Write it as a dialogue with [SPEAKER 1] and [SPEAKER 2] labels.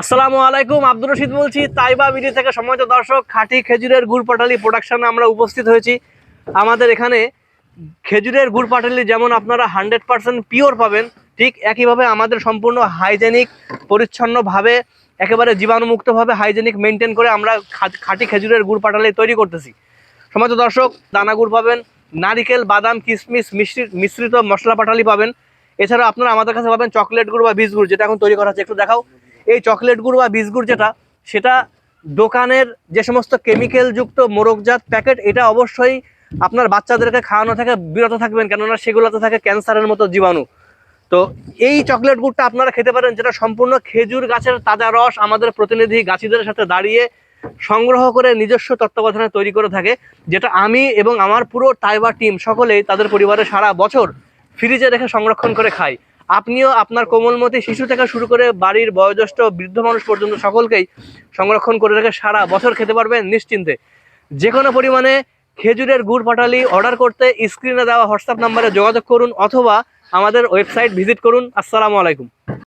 [SPEAKER 1] আসসালামু আলাইকুম, আব্দুর রশিদ বলছি, তাইবা বিডি থেকে সম্মানিত দর্শক, খাঁটি খেজুরের গুড় পাটালি প্রোডাকশনে আমরা উপস্থিত হয়েছি। আমাদের এখানে খেজুরের গুড় পাটালি যেমন আপনারা হান্ড্রেড পার্সেন্ট পিওর পাবেন, ঠিক একইভাবে আমাদের সম্পূর্ণ হাইজেনিক পরিচ্ছন্নভাবে, একেবারে জীবাণুমুক্তভাবে হাইজেনিক মেনটেন করে আমরা খাঁটি খেজুরের গুড় পাটালি তৈরি করতেছি। সম্মানিত দর্শক, দানা গুড় পাবেন, নারিকেল, বাদাম কিশমিশ মিশ্রিত মিশ্রিত মশলা পাটালি পাবেন। এছাড়া আপনারা আমাদের কাছে পাবেন চকলেট গুড় বা বীজ গুড়, যেটা এখন তৈরি করা হচ্ছে। একটু দেখাও। এই চকলেট গুড় বা বীজ গুড় যেটা, সেটা দোকানের যে সমস্ত কেমিক্যাল যুক্ত মোরগজাত প্যাকেট এটা অবশ্যই আপনার বাচ্চাদেরকে খাওয়ানো থেকে, বিরত থাকবেন, কেননা সেগুলোতে থাকে ক্যান্সারের মতো জীবাণু। তো এই চকলেট গুড়টা আপনারা খেতে পারেন, যেটা সম্পূর্ণ খেজুর গাছের তাজা রস, আমাদের প্রতিনিধি গাছিদের সাথে দাঁড়িয়ে সংগ্রহ করে নিজস্ব তত্ত্বাবধানে তৈরি করে থাকে, যেটা আমি এবং আমার পুরো টাইবা টিম সকলেই তাদের পরিবারে সারা বছর ফ্রিজে রেখে সংরক্ষণ করে খাই। আপনিও আপনার কোমলমতি শিশু থেকে শুরু করে বাড়ির বয়োজ্যেষ্ঠ বৃদ্ধ মানুষ পর্যন্ত সকলকেই সংরক্ষণ করে রেখে সারা বছর খেতে পারবেন নিশ্চিন্তে। যে কোনো পরিমাণে খেজুরের গুড় পাটালি অর্ডার করতে স্ক্রিনে দেওয়া হোয়াটসঅ্যাপ নাম্বারে যোগাযোগ করুন অথবা আমাদের ওয়েবসাইট ভিজিট করুন। আসসালামু আলাইকুম।